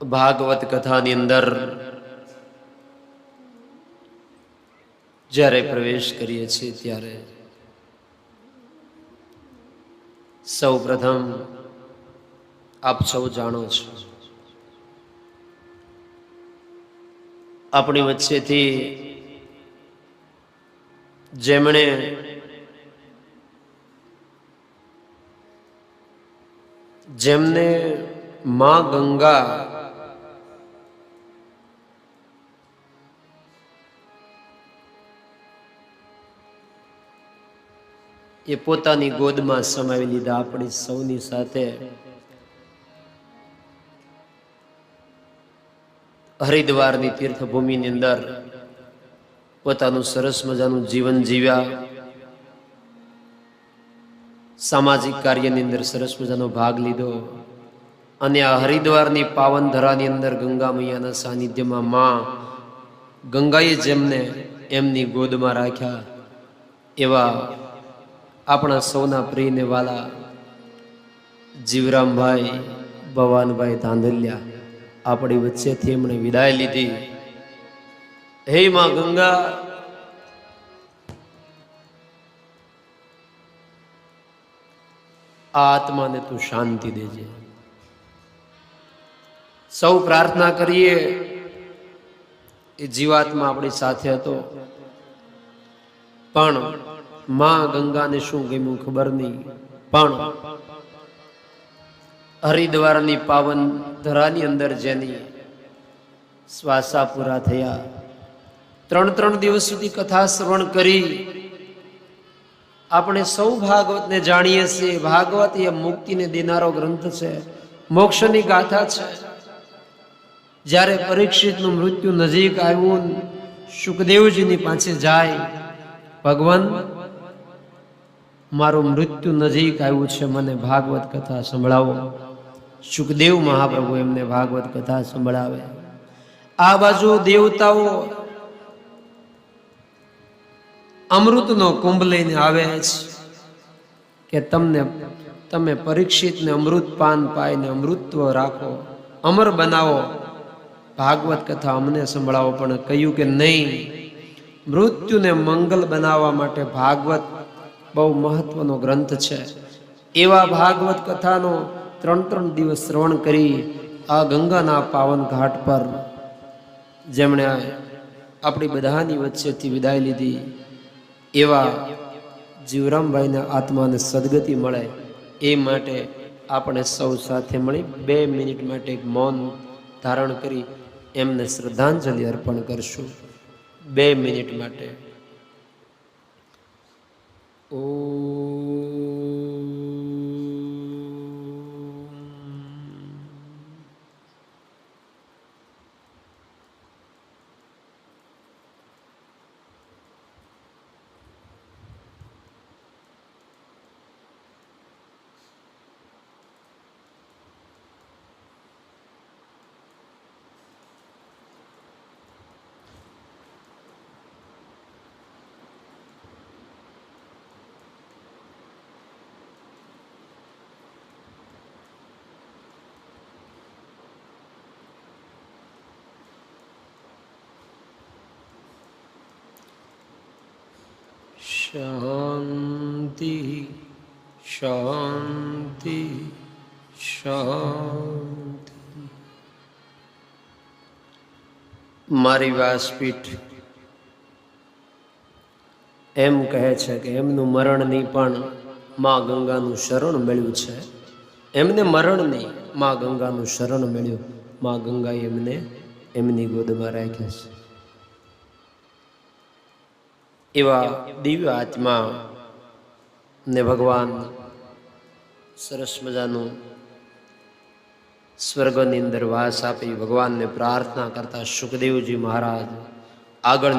ભાગવત કથાની અંદર જ્યારે પ્રવેશ કરીએ છીએ ત્યારે સૌ પ્રથમ આપ સૌ જાણો છો. આપણી વચ્ચેથી જેમણે જેમને મા ગંગા એ પોતાની ગોદમાં સમાવી લીધા. આપણી સૌની સાથે હરિદ્વારની તીર્થભૂમિની અંદર પોતાનું સરસ મજાનું જીવન જીવ્યા. સામાજિક કાર્યની અંદર સરસ મજાનો ભાગ લીધો. અને આ હરિદ્વારની પાવન ધરાની અંદર ગંગા મૈયાના સાનિધ્યમાં માં ગંગાએ જેમને એમની ગોદમાં રાખ્યા એવા આપણા સૌના પ્રિયને વાલા જીવરામભાઈ, ભવાનભાઈ ધાંધલિયા આપણી વચ્ચેથી એમણે વિદાય લીધી. હે માં ગંગા. આ આત્માને તું શાંતિ દેજે. સૌ પ્રાર્થના કરીએ. એ જીવાત્મા આપણી સાથે હતો. પણ માં ગંગાને શું ગમ્યું ખબર નહીં. પણ હરિદ્વારની પાવન ધરાની અંદર જેની શ્વાસા પૂરા થયા. ત્રણ ત્રણ દિવસ સુધી કથા શ્રવણ કરી. આપણે સૌ ભાગવતને જાણીએ છીએ. ભાગવત એ મુક્તિને દેનારો ગ્રંથ છે. મોક્ષની ગાથા છે. જ્યારે પરીક્ષિતનું મૃત્યુ નજીક આવ્યું સુખદેવજીની પાસે જાય. ભગવાન મારું મૃત્યુ નજીક આવ્યું છે, મને ભાગવત કથા સંભળાવો. સુખદેવ મહાપ્રભુ એમને ભાગવત કથા સંભળાવે. આ બાજુ દેવતાઓ અમૃતનો કુંભ લઈને આવે છે કે તમને, તમે પરીક્ષિતને અમૃત પાન પાઈને અમૃતત્વ રાખો, અમર બનાવો. ભાગવત કથા અમને સંભળાવો, પણ કહ્યું કે નહીં, મૃત્યુને મંગલ બનાવવા માટે ભાગવત બહુ મહત્વનો ગ્રંથ છે. એવા ભાગવત કથાનો ત્રણ ત્રણ દિવસ શ્રવણ કરી આ ગંગાના પાવન ઘાટ પર જેમણે આપણી બધાની વચ્ચેથી વિદાય લીધી, એવા જીવરામભાઈના આત્માને સદગતિ મળે એ માટે આપણે સૌ સાથે મળી બે મિનિટ માટે મૌન ધારણ કરી એમને શ્રદ્ધાંજલિ અર્પણ કરશું. બે મિનિટ માટે. Oh. શાંતિ શાંતિ શાંતિ મારી વ્યાસપીઠ એમ કહે છે કે એમનું મરણ નહીં પણ મા ગંગાનું શરણ મળ્યું છે. એમને મરણ નહીં મા ગંગાનું શરણ મળ્યું. મા ગંગાએ એમને એમની ગોદમાં રાખ્યા છે. એવા દિવ્ય આત્મા ને ભગવાન સરસ મજાનું સ્વર્ગની અંદર વાસ આપી ભગવાનને પ્રાર્થના કરતા સુખદેવજી મહારાજ આગળ